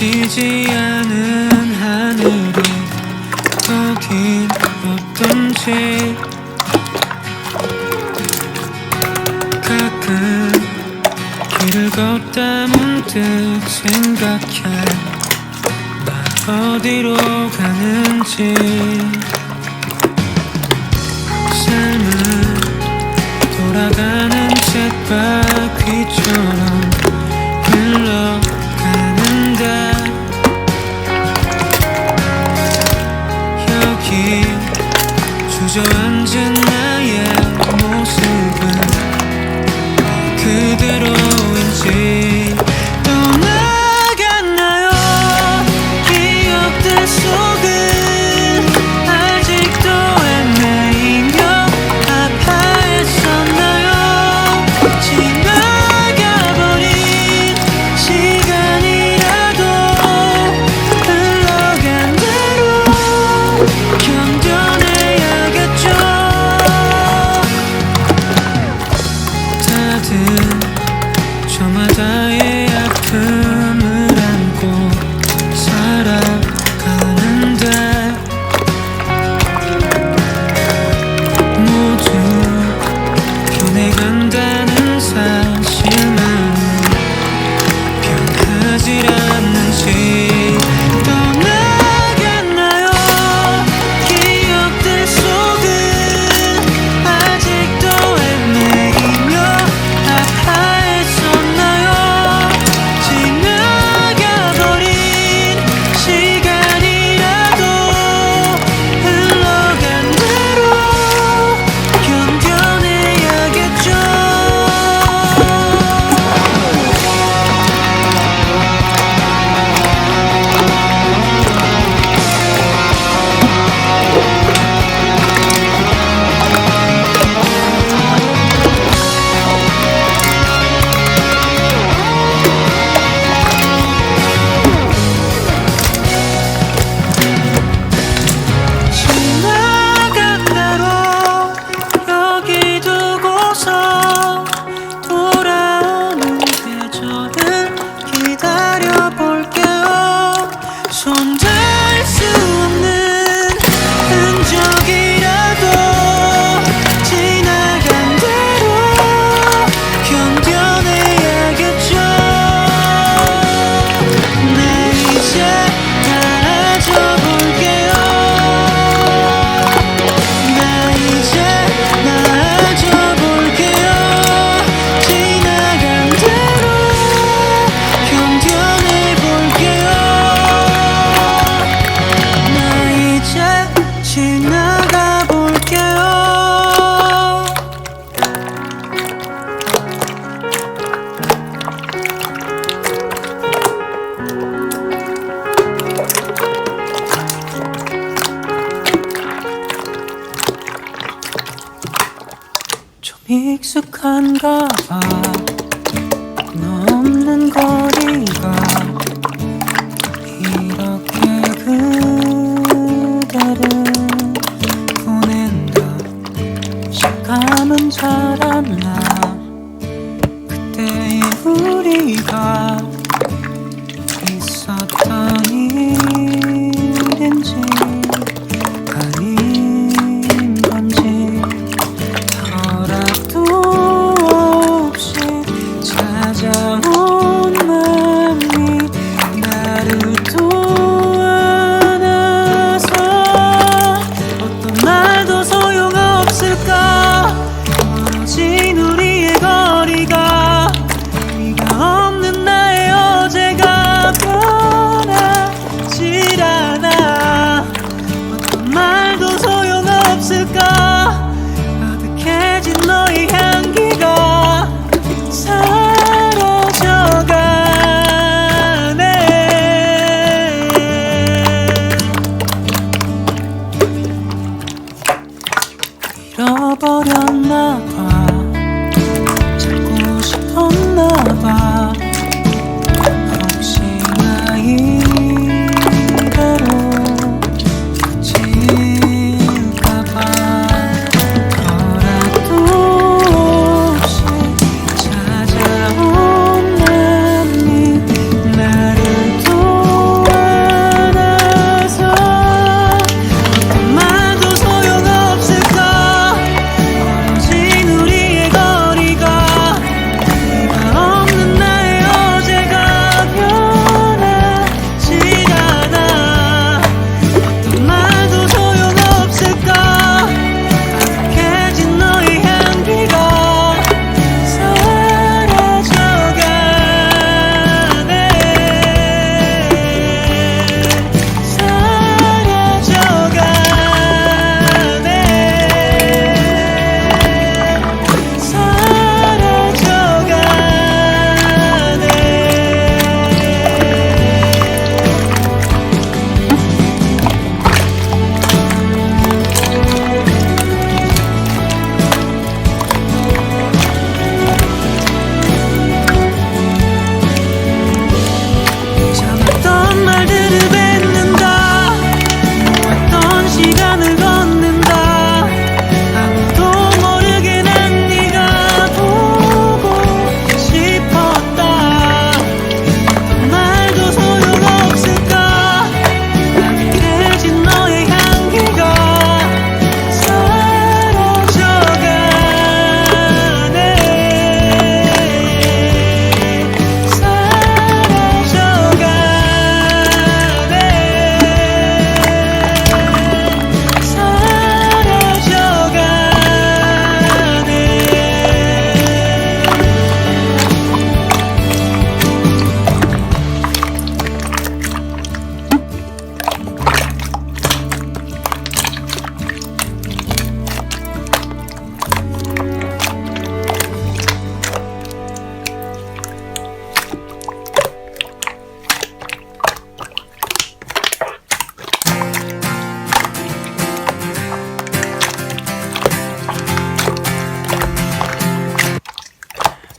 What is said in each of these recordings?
지지 않은 하늘이 거긴 어떤지 가끔 길을 걷다 문득 생각해 나 어디로 가는지 삶은 돌아가는 쳇바퀴처럼 흘러 느낌 주저앉은 나의 모습은 그대로인지. 저마다의 아픔. One day. 익숙한가 봐.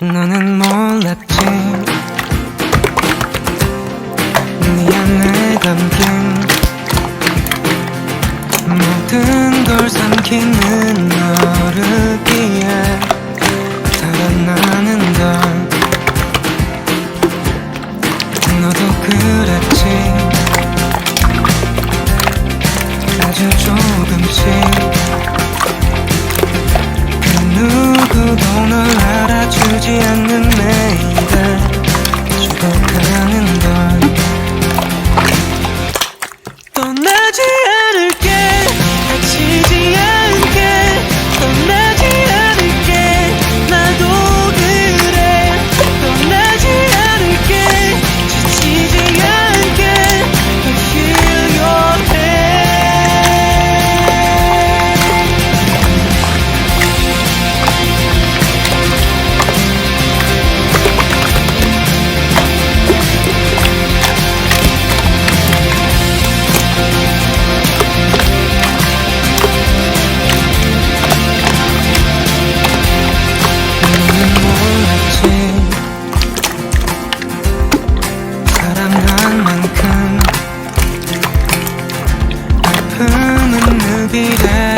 너는 몰랐지. 네 안에 담긴. 모든 걸 삼키는 너르기에 살아나는 걸. 너도 그랬지. 아주 조금씩 누구도 널 알아주지 않는 매일을 죽어가 아픔